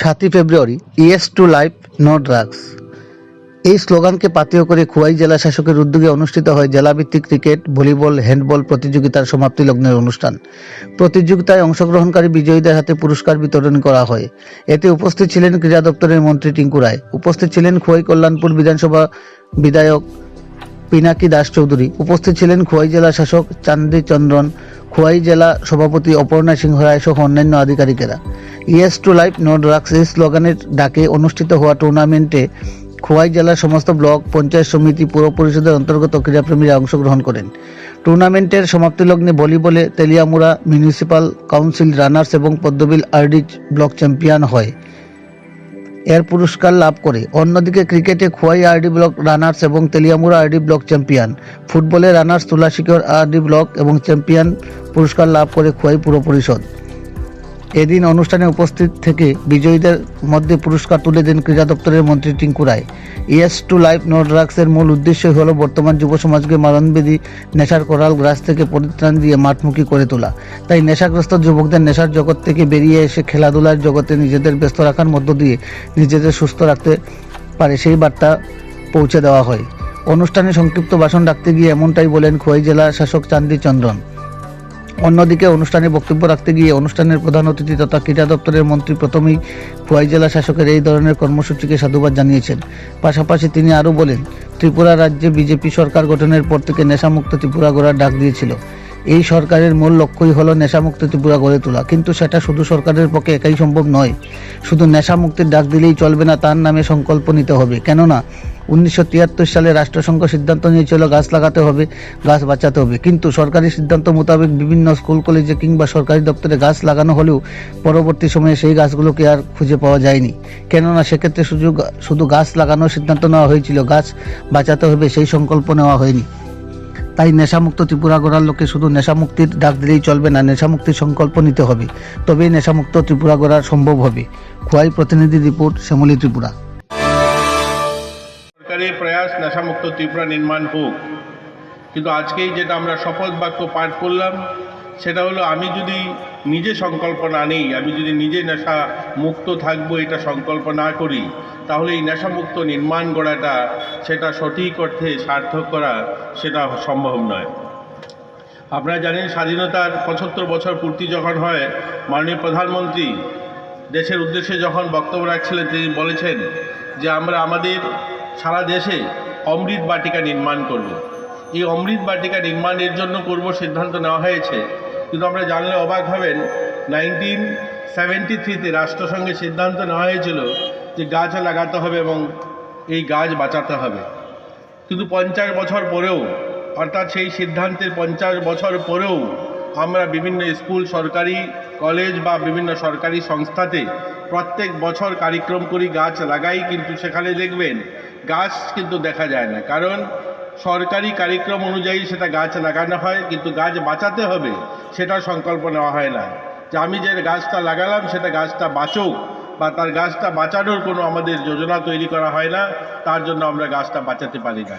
সাতই ফেব্রুয়ারি, yes to life, no drugs. এই স্লোগানকে পাথেয় করে খোয়াই জেলা শাসকের উদ্যোগে অনুষ্ঠিত হয় জেলাভিত্তিক ক্রিকেট, ভলিবল, হ্যান্ডবল প্রতিযোগিতার সমাপ্তি লগ্নের অনুষ্ঠান। প্রতিযোগিতায় অংশগ্রহণকারী বিজয়ীদের হাতে পুরস্কার বিতরণ করা হয়। এতে উপস্থিত ছিলেন ক্রীড়া দপ্তরের মন্ত্রী টিঙ্কু রায়। উপস্থিত ছিলেন খোয়াই কল্যাণপুর বিধানসভা বিধায়ক পিনাকি দাস চৌধুরী। উপস্থিত ছিলেন খোয়াই জেলা শাসক চান্দি চন্দ্রন খোয়াই জেলা সভাপতি অপর্ণা সিংহ রায় সহ অন্যান্য আধিকারিকেরা। Yes to life, no drugs, এই স্লোগানের ডাকে অনুষ্ঠিত হওয়া টুর্নামেন্টে খোয়াই জেলার সমস্ত ব্লক, পঞ্চায়েত সমিতি, পৌর পরিষদের অন্তর্গত ক্রীড়াপ্রেমীরা অংশগ্রহণ করেন। টুর্নামেন্টের সমাপ্তি লগ্নে ভলিবলে তেলিয়ামুড়া মিউনিসিপাল কাউন্সিল রানার্স এবং পদ্মবিল আরডি ব্লক চ্যাম্পিয়ন হয়। এর পুরস্কার লাভ করে। অন্যদিকে ক্রিকেটে খোয়াই আরডি ব্লক রানার্স এবং তেলিয়ামুড়া আরডি ব্লক চ্যাম্পিয়ন। ফুটবলে রানার্স তুলাশিকর আরডি ব্লক এবং চ্যাম্পিয়ন পুরস্কার লাভ করে খোয়াই পুর পরিষদ। এদিন অনুষ্ঠানে উপস্থিত থেকে বিজয়ীদের মধ্যে পুরস্কার তুলে দেন ক্রীড়া দপ্তরের মন্ত্রী Tinku Roy. Yes to life no ড্রাগসের মূল উদ্দেশ্যই হলো বর্তমান যুব সমাজকে মারণবেদী নেশার করাল গ্রাস থেকে পরিত্রাণ দিয়ে মাঠমুখী করে তোলা। তাই নেশাগ্রস্ত যুবকদের নেশার জগৎ থেকে বেরিয়ে এসে খেলাধুলার জগতে নিজেদের ব্যস্ত রাখার মধ্য দিয়ে নিজেদের সুস্থ রাখতে পারে সেই বার্তা পৌঁছে দেওয়া হয়। অনুষ্ঠানে সংক্ষিপ্ত ভাষণ রাখতে গিয়ে এমনটাই বলেন খোয়াই জেলা শাসক চান্দি চন্দ্রন অন্যদিকে অনুষ্ঠানে বক্তব্য রাখতে গিয়ে অনুষ্ঠানের প্রধান অতিথি তথা ক্রীড়া দপ্তরের মন্ত্রী প্রথমেই খোয়াই জেলা শাসকের এই ধরনের কর্মসূচিকে সাধুবাদ জানিয়েছেন। পাশাপাশি তিনি আরও বলেন, ত্রিপুরা রাজ্যে বিজেপি সরকার গঠনের পর থেকে নেশামুক্ত ত্রিপুরা গড়ার ডাক দিয়েছিল। এই সরকারের মূল লক্ষ্যই হলো নেশামুক্ত ত্রিপুরা গড়ে তোলা, কিন্তু সেটা শুধু সরকারের পক্ষে একাই সম্ভব নয়। শুধু নেশামুক্তির ডাক দিলেই চলবে না, তার নামে সংকল্প নিতে হবে। কেননা উনিশশো তিয়াত্তর সালে রাষ্ট্রসংঘ সিদ্ধান্ত নিয়েছিল, গাছ লাগাতে হবে, গাছ বাঁচাতে হবে। কিন্তু সরকারি সিদ্ধান্ত মোতাবেক বিভিন্ন স্কুল, কলেজে কিংবা সরকারি দপ্তরে গাছ লাগানো হলেও পরবর্তী সময়ে সেই গাছগুলোকে আর খুঁজে পাওয়া যায়নি। কেননা সেক্ষেত্রে শুধু শুধু গাছ লাগানোর সিদ্ধান্ত নেওয়া হয়েছিল, গাছ বাঁচাতে হবে সেই সংকল্প নেওয়া হয়নি। তাই নেশামুক্ত ত্রিপুরা গড়ার লোকে শুধু নেশামুক্তির ডাক দিলেই চলবে না, নেশামুক্তির সংকল্প নিতে হবে। তবেই নেশামুক্ত ত্রিপুরা গড়া সম্ভব হবে। খোয়াই প্রতিনিধি রিপোর্ট, শ্যামলী ত্রিপুরা। সরকারি প্রয়াস নেশামুক্ত ত্রিপুরা নির্মাণ হোক। কিন্তু আজকেই যেটা আমরা শপথ বাক্য পাঠ করলাম, সেটা হলো আমি যদি নিজে সংকল্প না নিই, আমি যদি নিজে নেশা মুক্ত থাকব এটা সংকল্প না করি, তাহলে এই নেশামুক্ত নির্মাণ করাটা সেটা সঠিক অর্থে সার্থক করা সেটা সম্ভব নয়। আপনারা জানেন স্বাধীনতার পঁচাত্তর বছর পূর্তি যখন হয়, মাননীয় প্রধানমন্ত্রী দেশের উদ্দেশ্যে যখন বক্তব্য রাখছিলেন, তিনি বলেছেন যে আমরা আমাদের সারা দেশে অমৃত বাটিকা নির্মাণ করব। এই অমৃত বাটিকা নির্মাণের জন্য করব সিদ্ধান্ত নেওয়া হয়েছে কিন্তু আমরা জানলে অবাক হবেন নাইনটিন সেভেন্টি থ্রিতে রাষ্ট্রসংঘে সিদ্ধান্ত নেওয়া হয়েছিল যে গাছ লাগাতে হবে এবং এই গাছ বাঁচাতে হবে কিন্তু পঞ্চাশ বছর পরেও, অর্থাৎ সেই সিদ্ধান্তের পঞ্চাশ বছর পরেও আমরা বিভিন্ন স্কুল, সরকারি কলেজ বা বিভিন্ন সরকারি সংস্থাতে প্রত্যেক বছর কার্যক্রম করি, গাছ লাগাই, কিন্তু সেখানে দেখবেন গাছ কিন্তু দেখা যায় না। কারণ সরকারি কার্যক্রম অনুযায়ী সেটা গাছ লাগানো হয়, কিন্তু গাছ বাঁচাতে হবে সেটা সংকল্প নেওয়া হয় না। যে আমি যে গাছটা লাগালাম, সেটা গাছটা বাঁচুক বা তার গাছটা বাঁচানোর কোনো আমাদের যোজনা তৈরি করা হয় না, তার জন্য আমরা গাছটা বাঁচাতে পারি না।